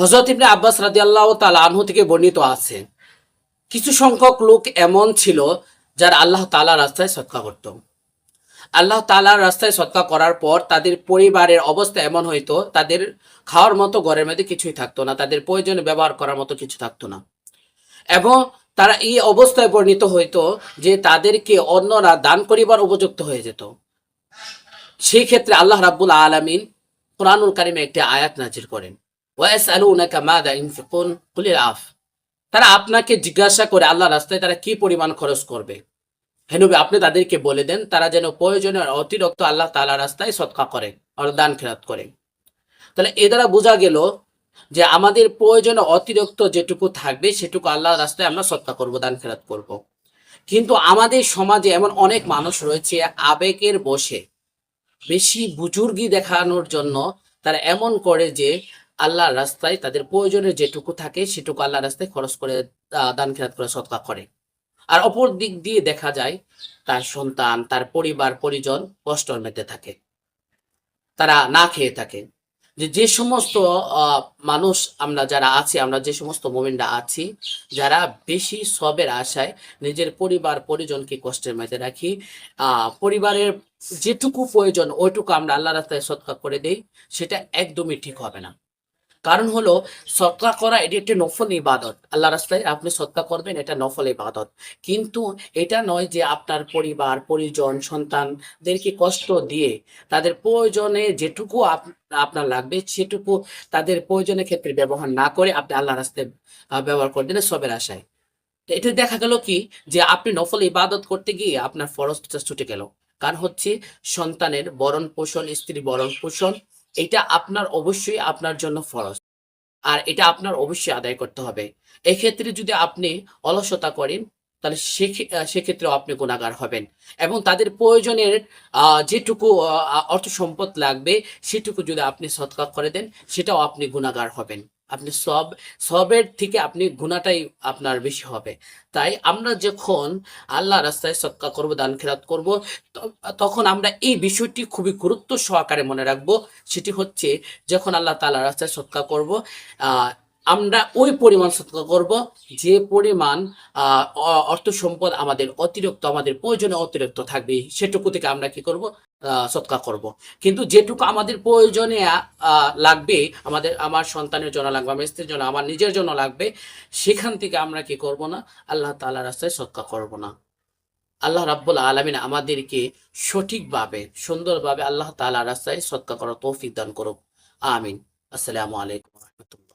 হজরত ইবনে আব্বাস রাদিয়াল্লাহ তাআলা আনহু থেকে বর্ণিত আছে, কিছু সংখ্যক লোক এমন ছিল যারা আল্লাহ তালা রাস্তায় সৎকা করত। আল্লাহ তাআলার রাস্তায় সৎকা করার পর তাদের পরিবারের অবস্থা এমন হইতো, তাদের খাওয়ার মতো ঘরের মধ্যে কিছুই থাকতো না, তাদের প্রয়োজনে ব্যবহার করার মতো কিছু থাকতো না। এবং তারা এই অবস্থায় বর্ণিত হইতো যে তাদেরকে অন্যরা দান করিবার উপযুক্ত হয়ে যেত। সেই ক্ষেত্রে আল্লাহ রাব্বুল আলামিন কোরআনুল কারিমে একটি আয়াত নাজির করেন। ওয়াসআলুনাকা মাযা ইনফিকুন কুলিল আফ তারা আপনাকে জিজ্ঞাসা করে আল্লাহ রাস্তায় তারা কি পরিমাণ খরচ করবে? হেনবি আপনি তাদেরকে বলে দেন, তারা যেন প্রয়োজনের অতিরিক্ত আল্লাহ তাআলা রাস্তায় সৎকা করে আর দান খেরাত করে। তাহলে এ দ্বারা বোঝা গেল যে আমাদের প্রয়োজনে অতিরিক্ত যেটুকু থাকবে, সেটুকু আল্লাহ রাস্তায় আমরা সৎকা করব, দান খেরাত করব। কিন্তু আমাদের সমাজে এমন অনেক মানুষ রয়েছে, আবেগের বসে, বেশি বুজুর্গি দেখানোর জন্য তারা এমন করে যে আল্লাহর রাস্তায় তাদের প্রয়োজনের যেটুকু থাকে, সেটুকু আল্লাহর রাস্তায় খরচ করে দান খেরাত করে সৎকা করে। আর অপর দিক দিয়ে দেখা যায়, তার সন্তান, তার পরিবার, পরিজন কষ্টর মধ্যে থাকে। তারা না খেয়ে থাকে। যে যে সমস্ত মানুষ আমরা যারা আছি, আমরা যে সমস্ত মোমেন্টরা আছি, যারা বেশি সবের আশায় নিজের পরিবার, পরিজনকে কষ্টের মধ্যে রাখি পরিবারের যেটুকু প্রয়োজন, ওইটুকু আমরা আল্লাহ রাস্তায় সৎকার করে দেই, সেটা একদমই ঠিক হবে না। কারণ হলো সৎকার করা এটি একটি নফল ইবাদত। আল্লাহ রাস্তায় আপনি সৎকার করবেন, এটা নফল ইবাদত। কিন্তু এটা নয় যে আপনার পরিবার, পরিজন, সন্তানদেরকে কষ্ট দিয়ে তাদের প্রয়োজনে যেটুকু আপ- আপনার লাগবে সেটুকু তাদের প্রয়োজনের ক্ষেত্রে ব্যবহার না করে আপনি আল্লাহ রাস্তায় ব্যবহার করে দিলে সবের আশায়। তো এটা দেখা গেল কি যে আপনি নফল ইবাদত করতে গিয়ে আপনার ফরজটা ছুটে গেল। কারণ হচ্ছে সন্তানের বরণ পোষণ স্ত্রী বরণ পোষণ এটা আপনার অবশ্যই আপনার জন্য ফরজ। আর এটা আপনার অবশ্যই আদায় করতে হবে। এক্ষেত্রে যদি আপনি অলসতা করেন, তাহলে সেক্ষেত্রেও আপনি গুণাগার হবেন। এবং তাদের প্রয়োজনের যেটুকু অর্থ সম্পদ লাগবে, সেটুকু যদি আপনি সৎকার করে দেন, সেটাও আপনি গুণাগার হবেন। আপনি সব, সবের থেকে আপনি গুণাটাই আপনার বেশি হবে। তাই আমরা যখন আল্লাহ রাস্তায় সৎকা করব, দান খেরাত করব তখন আমরা এই বিষয়টি খুবই গুরুত্ব সহকারে মনে রাখব। সেটি হচ্ছে, যখন আল্লাহ তাল্লাহ রাস্তায় সৎকা করব আমরা ওই পরিমাণ সৎকা করব যে পরিমাণ অর্থ সম্পদ আমাদের অতিরিক্ত আমাদের প্রয়োজনে অতিরিক্ত থাকবে সেটুকু থেকে আমরা কি করব? আহ, সৎকা করব। কিন্তু যেটুকু আমাদের প্রয়োজনে লাগবে আমাদের আমার সন্তানের জন্য লাগবে আমার স্ত্রীর জন্য আমার নিজের জন্য লাগবে সেখান থেকে আমরা কি করব না? আল্লাহ তাআলা রাস্তায় সৎকা করব না। আল্লাহ রাব্বুল আলমিন আমাদেরকে সঠিকভাবে সুন্দরভাবে আল্লাহ তাআলা রাস্তায় সৎকা করার তৌফিক দান করুক। আমিন। আসসালামু আলাইকুম রহমতুল্লাহ।